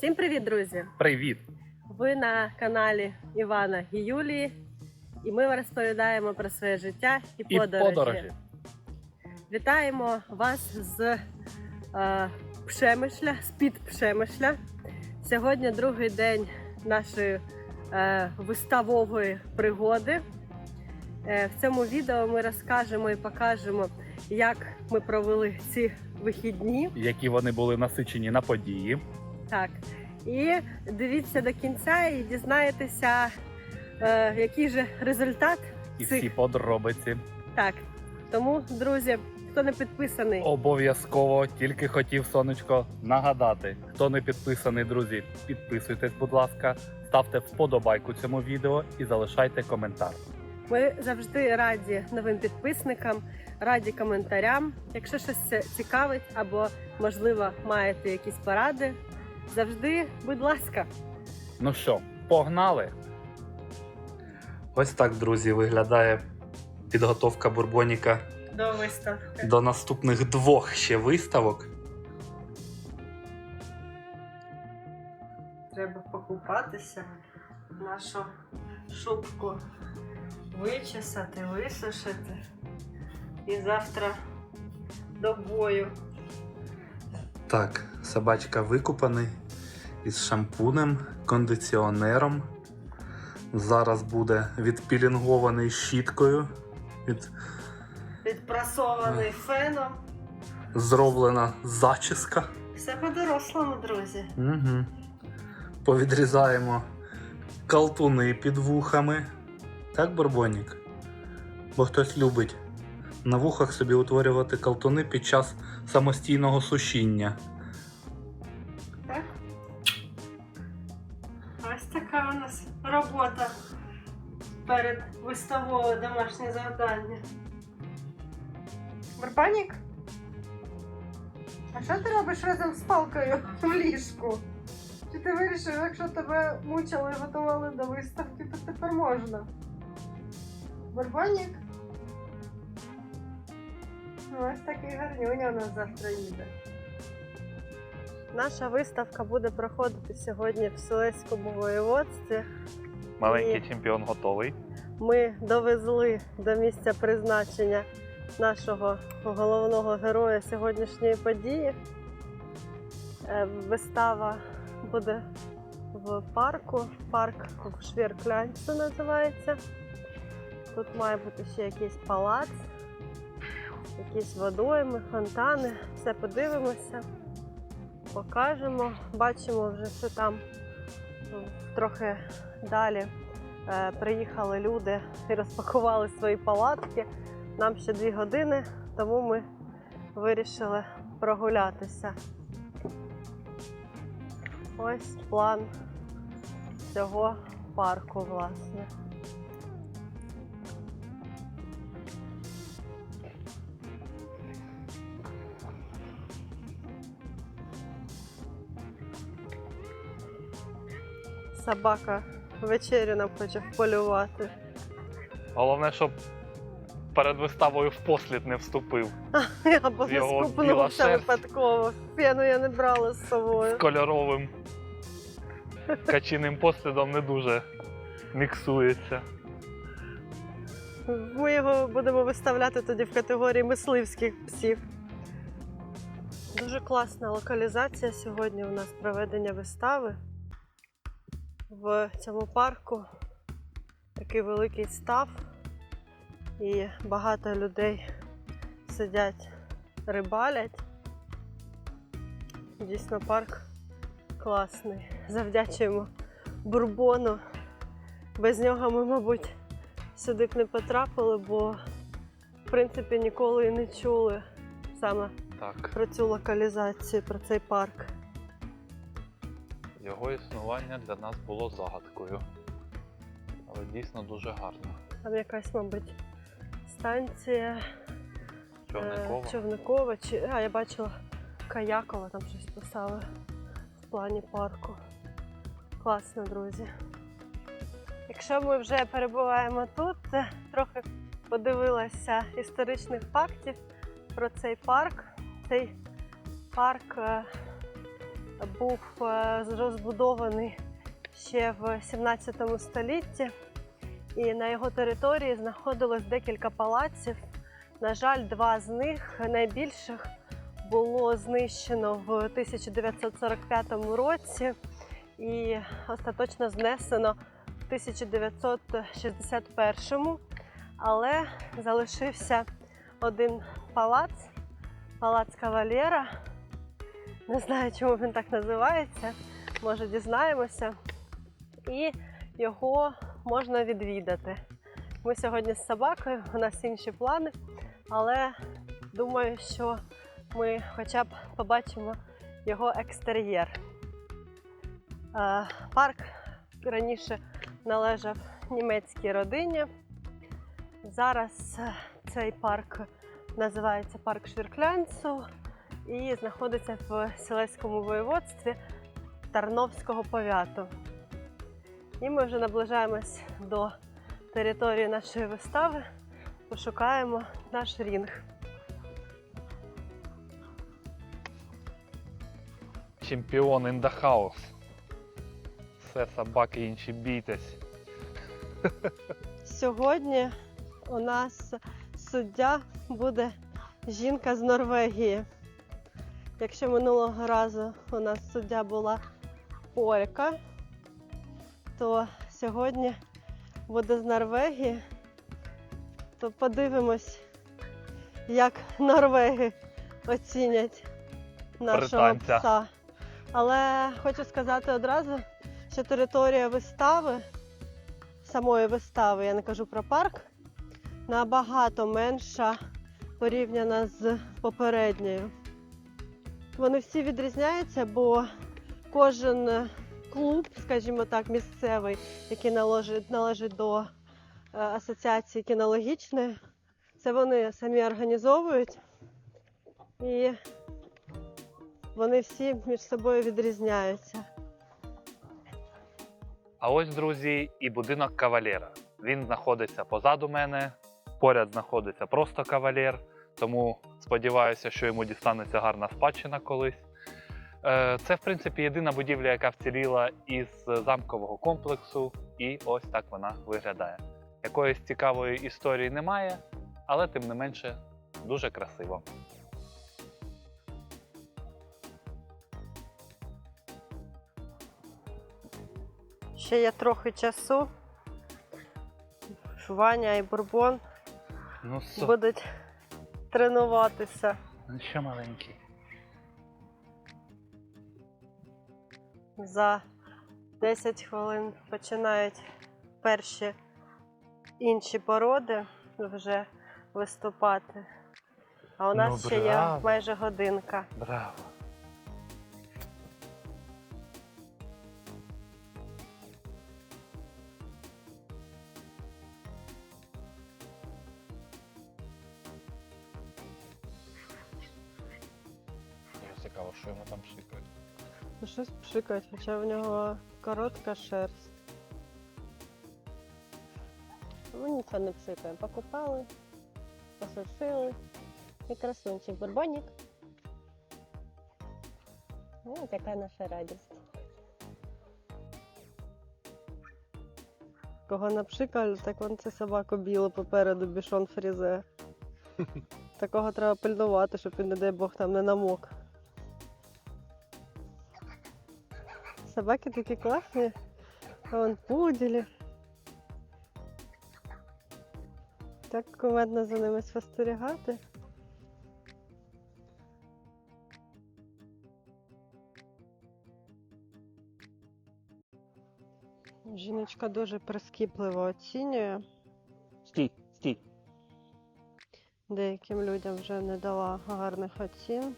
Всім привіт, друзі! Привіт! Ви на каналі Івана і Юлії, і ми розповідаємо про своє життя і І подорожі. подорожі. Вітаємо вас з е, Пшемишля, з-під Пшемишля. Сьогодні другий день нашої е, виставової пригоди. Е, в цьому відео ми розкажемо і покажемо, як ми провели ці вихідні. Які вони були насичені на події. Так. І дивіться до кінця і дізнаєтеся, е, який же результат І цих. всі подробиці. Так. Тому, друзі, хто не підписаний, Обов'язково тільки хотів сонечко нагадати. Хто не підписаний, друзі, підписуйтесь, будь ласка, ставте вподобайку цьому відео і залишайте коментар. ми завжди раді новим підписникам, раді коментарям. Якщо щось цікавить або, можливо, маєте якісь поради, завжди, будь ласка. Ну що, погнали? Ось так, друзі, виглядає підготовка бурбоніка До виставки. до наступних двох ще виставок. Треба покупатися, нашу шубку вичесати, висушити. І завтра до бою. Так, собачка викупаний із шампунем, кондиціонером. Зараз буде відпілінгований щіткою. Від... Відпрасований феном. Зроблена зачіска. Все по-дорослому, друзі. Угу. Повідрізаємо калтуни під вухами. Так, Барбонік? Бо хтось любить на вухах собі утворювати калтуни під час самостійного сушіння. Так? Ось така у нас робота перед виставою домашнє завдання. Барбанік? А що ти робиш разом з палкою в ліжку? Чи ти вирішив, якщо тебе мучили і готували до виставки, то тепер можна? Барбанік? Ну, ось такий гарнюня у нас завтра їде. Наша виставка буде проходити сьогодні в Селеському воєводстві. Маленький Ні. чемпіон готовий. Ми довезли до місця призначення нашого головного героя сьогоднішньої події. Е, Вистава буде в парку. Парк в Швірклянці називається. Тут має бути ще якийсь палац, якісь водойми, фонтани. Все подивимося, покажемо. Бачимо вже, що там трохи далі е, приїхали люди і розпакували свої палатки. Нам ще дві години, тому ми вирішили прогулятися. Ось план цього парку, власне. Собака вечерю нам хоче вполювати. Головне, щоб перед виставою в послід не вступив. Або його скупнувся випадково. Пену я не брала з собою. З кольоровим качиним послідом не дуже міксується. Ми його будемо виставляти тоді в категорії мисливських псів. Дуже класна локалізація сьогодні у нас проведення вистави. В цьому парку такий великий став, і багато людей сидять, рибалять. Дійсно, парк класний. Завдячуємо бурбону. Без нього ми, мабуть, сюди б не потрапили, бо в принципі ніколи і не чули саме Так, про цю локалізацію, про цей парк. Його існування для нас було загадкою. Але дійсно дуже гарно. Там якась, мабуть, станція Човникова. е, Човникова чи. А, я бачила Каякова, там щось писали в плані парку. Класно, друзі. Якщо ми вже перебуваємо тут, трохи подивилася історичних фактів про цей парк. Цей парк е, був е, розбудований ще в 17 столітті, і на його території знаходилось декілька палаців. На жаль, два з них найбільших було знищено в 1945 році і остаточно знесено в 1961. Але залишився один палац, палац Кавалєра. Не знаю, чому він так називається. Може, дізнаємося. І його можна відвідати. Ми сьогодні з собакою, у нас інші плани, але думаю, що ми хоча б побачимо його екстер'єр. Е, Парк раніше належав німецькій родині. Зараз е, цей парк називається парк Швірклянцу і знаходиться в Сілеському воєводстві Тарновського повяту. І ми вже наближаємось до території нашої вистави, пошукаємо наш рінг. Чемпіон in the house. Все, собаки інші, бійтесь. Сьогодні у нас суддя буде жінка з Норвегії. Якщо минулого разу у нас суддя була полька, то сьогодні буде з Норвегії. То подивимось, як норвеги оцінять нашого Британця. пса. Але хочу сказати одразу, що територія вистави самої вистави, я не кажу про парк, набагато менша порівняно з попередньою. Вони всі відрізняються, бо кожен клуб, скажімо так, місцевий, який належить, належить до е, асоціації кінологічної, це вони самі організовують. І вони всі між собою відрізняються. А ось, друзі, і будинок кавалера. Він знаходиться позаду мене. Поряд знаходиться просто кавалер. Тому сподіваюся, що йому дістанеться гарна спадщина колись. Е, Це, в принципі, єдина будівля, яка вціліла із замкового комплексу, і ось так вона виглядає. Якоїсь цікавої історії немає, але тим не менше дуже красиво. Ще є трохи часу. Ваня і Бурбон Ну, будуть тренуватися. ще маленький. За 10 хвилин починають перші інші породи вже виступати. А у нас Ну, ще є майже годинка. Браво! Щось хоча в нього коротка шерсть. Ми нічого не пшикаємо. Покупали, посушили. І красунчик бурбонік. Ну, Ось яка наша радість. Кого напшикали, так вон це собаку білу попереду бішон фрізе. Такого треба пильнувати, щоб він, не дай Бог, там не намок. Собаки такі класні. А вон пуделі. Так кумедно за ними спостерігати. Жіночка дуже прискіпливо оцінює. Стій, стій. Деяким людям вже не дала гарних оцін.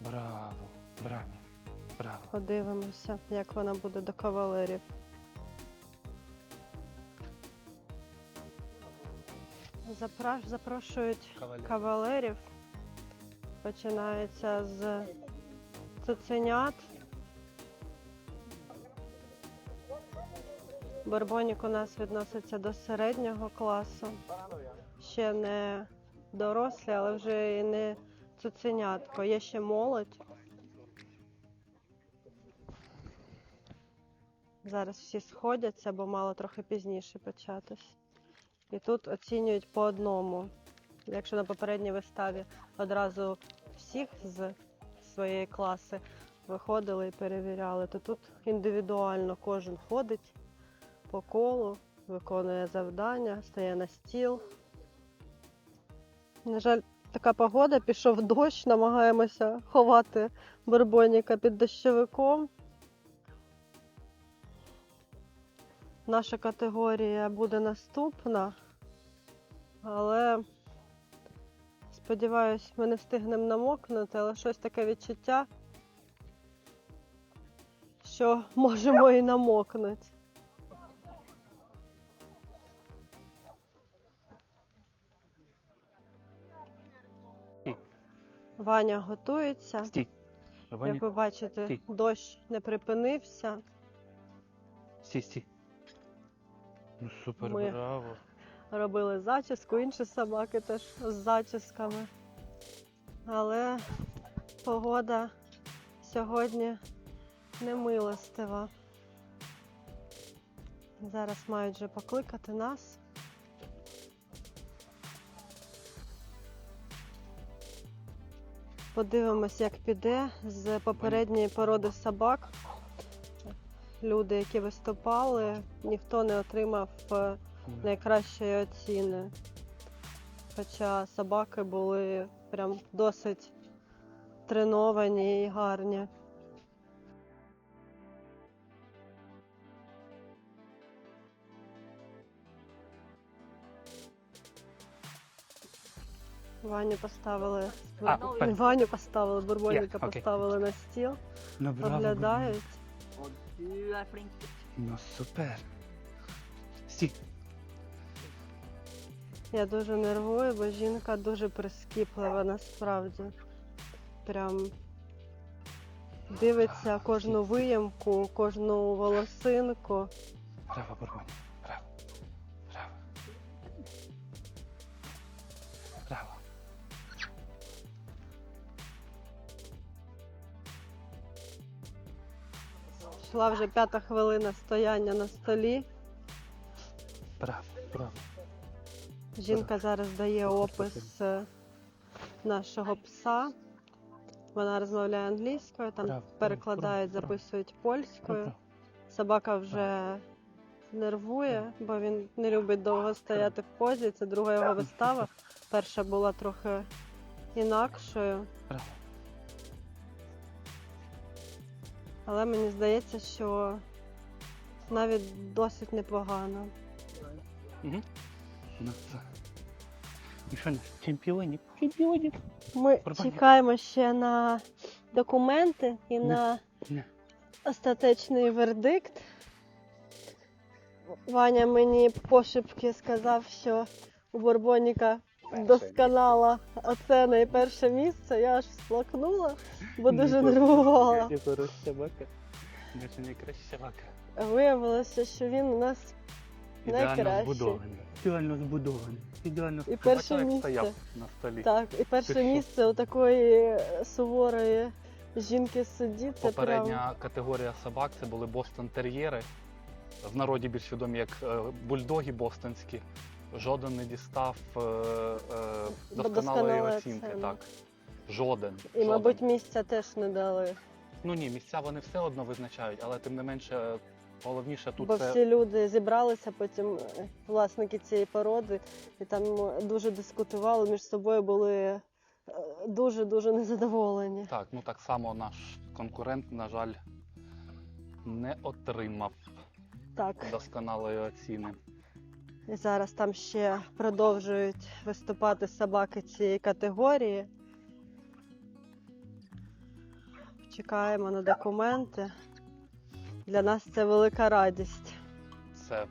Браво, браво, браво. Подивимося, як вона буде до кавалерів. Запра- Запрошують кавалерів. Починається з цуценят. Барбонік у нас відноситься до середнього класу. Ще не дорослі, але вже і не цуценятко. Є ще молодь. Зараз всі сходяться, бо мало трохи пізніше початись. І тут оцінюють по одному. Якщо на попередній виставі одразу всіх з своєї класи виходили і перевіряли, то тут індивідуально кожен ходить по колу, виконує завдання, стає на стіл. На жаль, така погода, пішов дощ, намагаємося ховати бурбоніка під дощовиком. Наша категорія буде наступна, але сподіваюсь, ми не встигнемо намокнути, але щось таке відчуття, що можемо і намокнути. Ваня готується. Стій. Як ви бачите, Стій. дощ не припинився. Стій, стій. Ну супер, Ми- браво. Робили зачіску, інші собаки теж з зачісками. Але погода сьогодні немилостива. Зараз мають вже покликати нас. Подивимось, як піде з попередньої породи собак. Люди, які виступали, ніхто не отримав е, найкращої оціни. Хоча собаки були прям досить треновані і гарні. Ваню поставили. А, Ваню поставили, бурбонника окей. поставили на стіл, Ну, оглядають. Ну супер. Стій. Я дуже нервую, бо жінка дуже прискіплива насправді. Прям дивиться кожну виямку, кожну волосинку. Браво, Бурбоні. Йшла вже п'ята хвилина стояння на столі. Браво, браво. Жінка зараз дає опис е, нашого пса. Вона розмовляє англійською, там перекладають, записують польською. Собака вже нервує, бо він не любить довго стояти в позі. Це друга його вистава. Перша була трохи інакшою, але мені здається, що навіть досить непогано. Угу. І що? Чемпіонів. Чемпіонів. Ми Барбані. чекаємо ще на документи і Не. на Не. остаточний вердикт. Ваня мені пошепки сказав, що у Бурбоніка досконала оцена і перше місце. Я аж всплакнула, бо дуже нервувала. Виявилося, що він у нас Ідеально Найкращий. Ідеально збудований. Ідеально І перше місце. на столі. так, і перше Ти місце у такої суворої жінки судді. Це Попередня прям категорія собак це були бостон тер'єри. В народі більш відомі як е, бульдоги бостонські. Жоден не дістав е, е, досконалої Досконалої оцінки. оцени. Так. Жоден. і, жоден. мабуть, місця теж не дали. Ну ні, місця вони все одно визначають, але тим не менше, головніше тут Бо це всі люди зібралися, потім е, власники цієї породи, і там е, дуже дискутували між собою, були е, дуже-дуже незадоволені. так. Ну так само наш конкурент, на жаль, не отримав Так, досконалої оціни. І зараз там ще продовжують виступати собаки цієї категорії. Чекаємо на документи. Для нас це велика радість. Це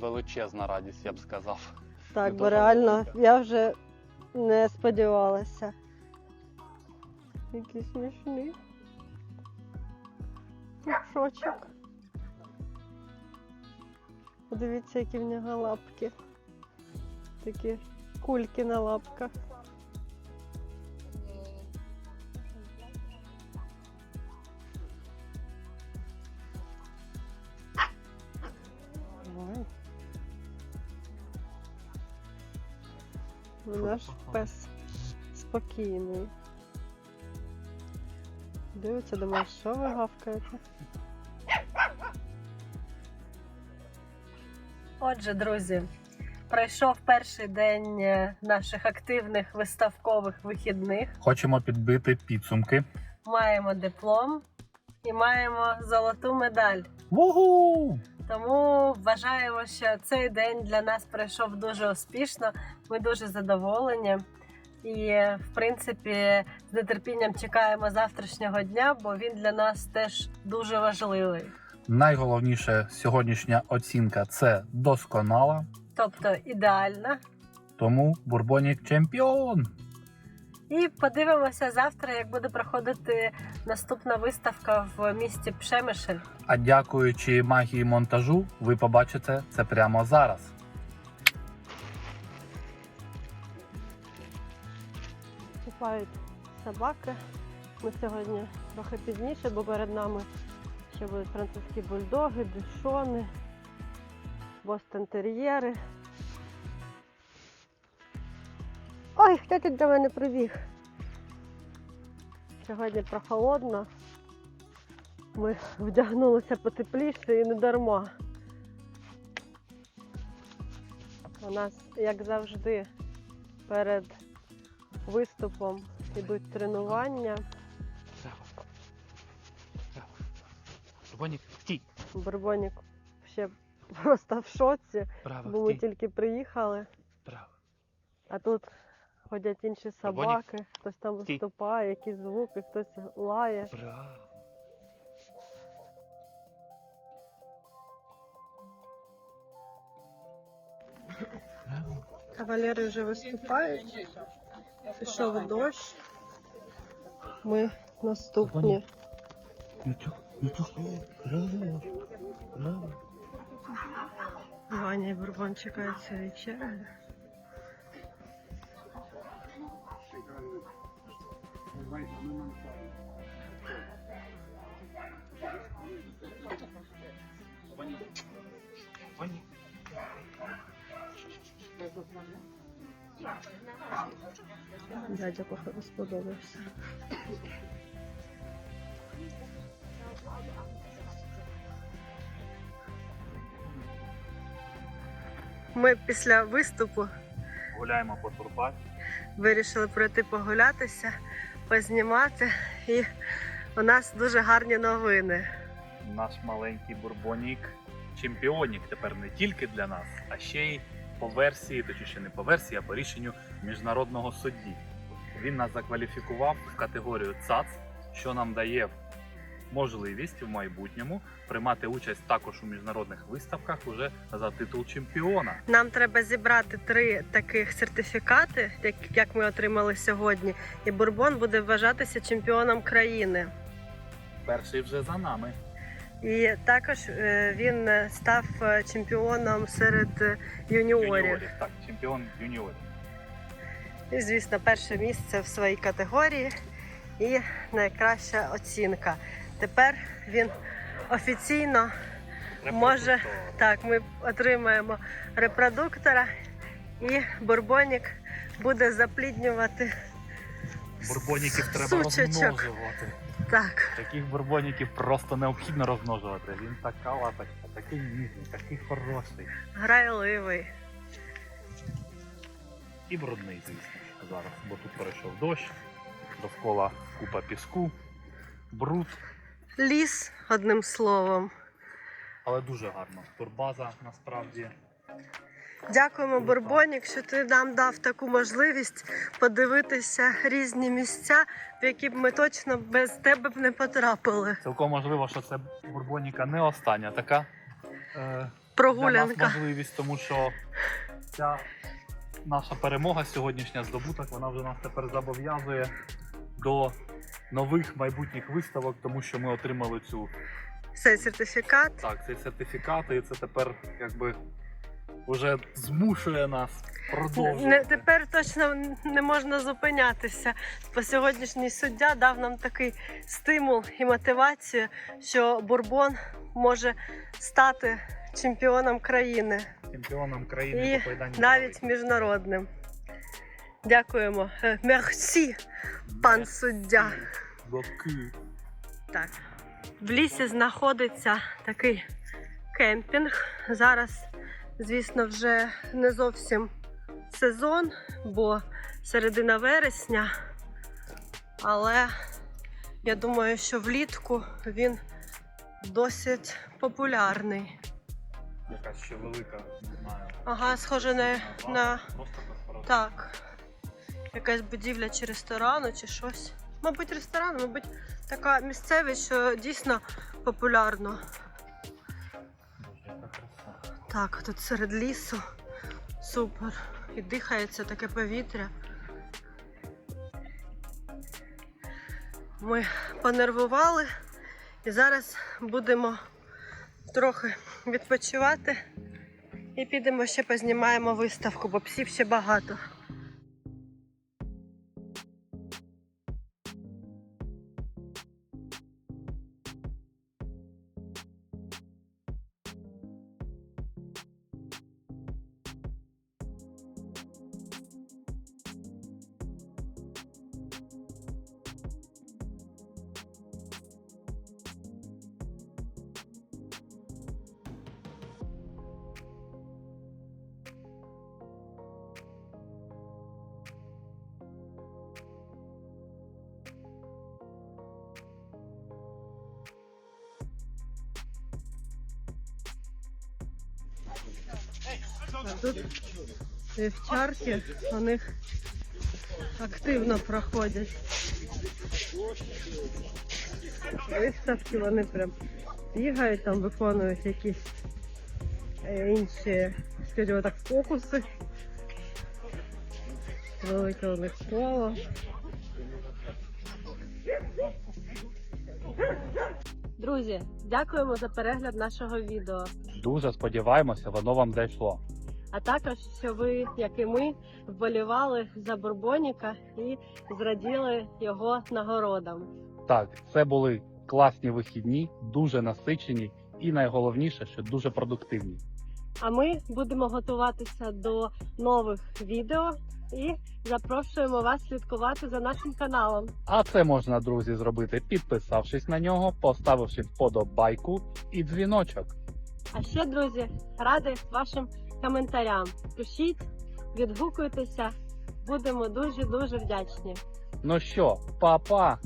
величезна радість, я б сказав. Так, бо реально велика. я вже не сподівалася. Які смішні. Пушочок. Подивіться, які в нього лапки. Такі кульки на лапках. Ой. Наш пес спокійний. Дивиться, думаю, що ви гавкаєте. Отже, друзі, пройшов перший день е, наших активних виставкових вихідних. Хочемо підбити підсумки. Маємо диплом і маємо золоту медаль. Вугу! Тому вважаємо, що цей день для нас пройшов дуже успішно. Ми дуже задоволені. І, в принципі, з нетерпінням чекаємо завтрашнього дня, бо він для нас теж дуже важливий. Найголовніше сьогоднішня оцінка це досконала. Тобто ідеальна. Тому Бурбонік чемпіон. І подивимося завтра, як буде проходити наступна виставка в місті Пшемишель. А дякуючи магії монтажу, ви побачите це прямо зараз. Купають собаки. Ми сьогодні трохи пізніше, бо перед нами будуть французькі бульдоги, дюшони, бостон тер'єри. Ой, хто тут до мене прибіг? Сьогодні прохолодно. Ми вдягнулися потепліше і не дарма. У нас, як завжди, перед виступом ідуть тренування. Бурбонік, стій! Барбонік ще просто в шоці, Право, бо ми тільки приїхали, право. а тут ходять інші Барбонік, собаки, хтось там стій. виступає, якісь звуки, хтось лає. Право. Кавалери вже виступають. Пішов дощ. Ми наступні. Ваня і Бурбон чекають своєї черги. Дядя походу сподобався. Ми після виступу Гуляємо по турбаті. вирішили пройти погулятися, познімати. І у нас дуже гарні новини. Наш маленький бурбонік чемпіонік тепер не тільки для нас, а ще й по версії, точніше не по версії, а по рішенню міжнародного судді. Він нас закваліфікував в категорію ЦАЦ, що нам дає можливість в майбутньому приймати участь також у міжнародних виставках уже за титул чемпіона. Нам треба зібрати три таких сертифікати, як, як ми отримали сьогодні, і Бурбон буде вважатися чемпіоном країни. Перший вже за нами. І також е, він е, став е, чемпіоном серед е, юніорів. Так, чемпіон юніорів. І, звісно, перше місце в своїй категорії і найкраща оцінка. Тепер він офіційно Може, так, ми отримаємо репродуктора, і бурбонік буде запліднювати Бурбоніків треба сучечок. розмножувати. Так, Таких бурбоніків просто необхідно розмножувати. Він така лапочка, такий ніжний, такий хороший. грайливий. І брудний, звісно, зараз, бо тут пройшов дощ, довкола купа піску, бруд, Ліс, одним словом. але дуже гарно. Турбаза насправді. Дякуємо, Бурбонік, що ти нам дав таку можливість подивитися різні місця, в які б ми точно без тебе б не потрапили. Цілком можливо, що це бурбоніка не остання така е, для нас можливість, тому що ця наша перемога сьогоднішня здобуток, вона вже нас тепер зобов'язує до нових майбутніх виставок, тому що ми отримали цю Цей сертифікат. Так, цей сертифікат, і це тепер якби вже змушує нас продовжувати. Не, тепер точно не можна зупинятися. Бо сьогоднішній суддя дав нам такий стимул і мотивацію, що Бурбон може стати чемпіоном країни, чемпіоном країни І по поєданню. навіть міжнародним. Дякуємо. Е, Мерсі, пан суддя. Так. В лісі знаходиться такий кемпінг. Зараз, звісно, вже не зовсім сезон, бо середина вересня. Але я думаю, що влітку він досить популярний. Якась ще велика, не знаю. Ага, схоже на, на так. Якась будівля чи ресторану, чи щось. Мабуть, ресторан, мабуть, така місцевість, що дійсно популярно. Так, тут серед лісу. Супер. І дихається таке повітря. Ми понервували і зараз будемо трохи відпочивати і підемо ще познімаємо виставку, бо псів ще багато. А тут вівчарки у них активно проходять. Виставки вони прям бігають, там виконують якісь е, інші, скажімо так, фокуси. Велике у них коло. Друзі, дякуємо за перегляд нашого відео. Дуже сподіваємося, воно вам зайшло. А також, що ви, як і ми, вболівали за Бурбоніка і зраділи його нагородам. Так, це були класні вихідні, дуже насичені і найголовніше, що дуже продуктивні. А ми будемо готуватися до нових відео і запрошуємо вас слідкувати за нашим каналом. А це можна, друзі, зробити, підписавшись на нього, поставивши вподобайку і дзвіночок. А ще, друзі, раді вашим коментарям. Пишіть, відгукуйтеся, будемо дуже дуже вдячні. Ну що, па-па!